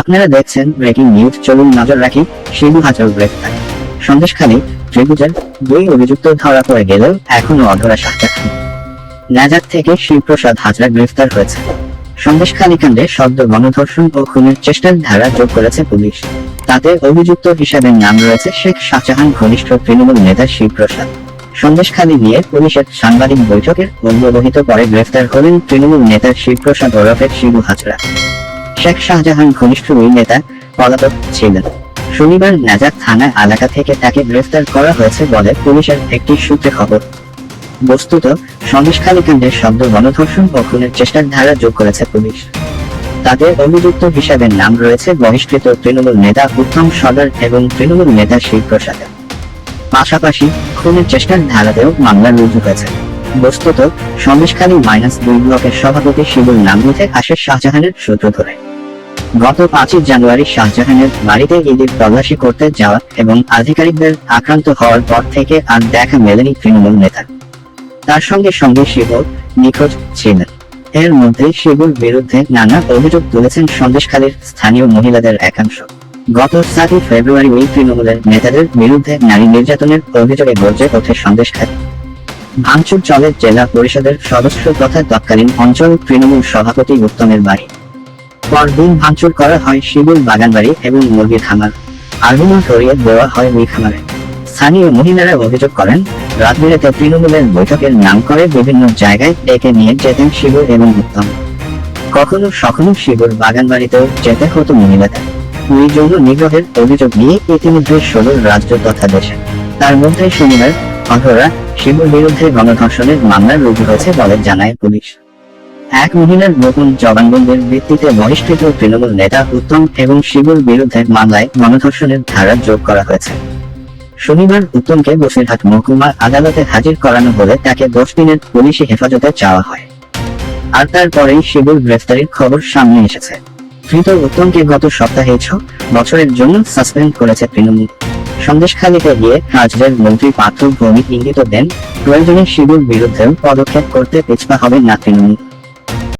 আপনারা দেখছেন breaking news, চলুন নজর রাখি শিবু হাজার গ্রেফতার সন্দেশখালী ত্রিভুজের দুই অভিযুক্ত ধরা পড়ে গেলেও এখনও অধরা শাহজাহান। নাজার থেকে শিবপ্রসাদ হাজরা গ্রেফতার হয়েছে। সন্দেশখালী কাণ্ডে শব্দ গণধর্ষণ ও খুনের চেষ্টার ধারা যোগ করেছে পুলিশ। তাতে অভিযুক্ত হিসাবে নাম রয়েছে শেখ শাহজাহান, ঘনিষ্ঠ তৃণমূল নেতা শিবপ্রসাদ। সন্দেশখালী নিয়ে পুলিশের সাংবাদিক বৈঠকের অব্যবহিত পরে গ্রেফতার হলেন তৃণমূল নেতা শিবপ্রসাদ ওরফের শিবু হাজরা। শেখ শাহজাহান ঘনিষ্ঠ ওই নেতা পলাতক ছিলেন। শনিবার নাজার থানা এলাকা থেকে তাকে গ্রেফতার করা হয়েছে বলে পুলিশের একটি সূত্রে খবর। বস্তুত সন্দেশখালী কাণ্ডের শব্দ গণধর্ষণ ও খুনের চেষ্টার ধারা যোগ করেছে পুলিশ। তাদের অভিযুক্ত হিসাবে নাম রয়েছে বহিষ্কৃত তৃণমূল নেতা উত্তম সর্দার এবং তৃণমূল নেতা শিবপ্রসাদের পাশাপাশি খুনের চেষ্টার ধারাতেও মামলা রুজু হয়েছে। বস্তুত সন্দেশখালী মাইনাস দুই ব্লকের সভাপতি শিবুর নাম উঠে আসে শাহজাহানের সূত্র ধরে। গত পাঁচই জানুয়ারি শাহজাহানের বাড়িতে ঈদের তল্লাশি করতে যাওয়া এবং আধিকারিকদের আক্রান্ত হওয়ার পর থেকে আর দেখা মেলেনি তৃণমূল নেতার তার সঙ্গে সঙ্গে শিব নিখোঁজ ছিলেন। এর মধ্যে শিবুর বিরুদ্ধে নানা অভিযোগ তুলেছেন সন্দেশখালীর স্থানীয় মহিলাদের একাংশ। গত সাতই ফেব্রুয়ারি ওই তৃণমূলের নেতাদের বিরুদ্ধে নারী নির্যাতনের অভিযোগে গর্জে ওঠে সন্দেশখালী। ভাঙচুর চলে জেলা পরিষদের সদস্য তথা তৎকালীন অঞ্চল তৃণমূল সভাপতি উত্তমের বাড়ি। পরদিন ভাঙচুর করা হয় শিবুর বাগানবাড়ি এবং মুরগির খামার। আগুনও সরিয়ে দেওয়া হয় ওই খামারে। স্থানীয় মহিলারা অভিযোগ করেন রাত বিরেতে তৃণমূলের বৈঠকের নাম করে বিভিন্ন জায়গায় ডেকে নিয়ে যেতেন শিবু এবং উত্তম। কখনো সখনো শিবুর বাগানবাড়িতেও যেতে হতো মহিলাদের। ওই যৌন নিগ্রহের অভিযোগ নিয়ে ইতিমধ্যে ষোলো রাজ্য তথা দেশে। তার মধ্যে শনিবার অধরা শিবুর বিরুদ্ধে গণধর্ষণের মামলা রুজু হয়েছে বলে জানায় পুলিশ। এক মহিলার গোপন জবানবন্দির ভিত্তিতে বহিষ্কৃত তৃণমূল নেতা উত্তম এবং শিবুর বিরুদ্ধে মামলায় গণধর্ষণের ধারা যোগ করা হয়েছে। শনিবার উত্তমকে বসিরহাট মহকুমা আদালতে হাজির করানো হলে তাকে দশ দিনের পুলিশি হেফাজতে চাওয়া হয়। আর তারপরেই শিবুর গ্রেফতারির খবর সামনে এসেছে। ধৃত উত্তমকে গত সপ্তাহে ছ বছরের জন্য সাসপেন্ড করেছে তৃণমূল। সন্দেশখালীতে গিয়ে রাজ্যের মন্ত্রী পার্থ ভৌমিক ইঙ্গিত দেন, প্রয়োজনে শিবুর বিরুদ্ধেও পদক্ষেপ করতে পিছপা হবে না তৃণমূল।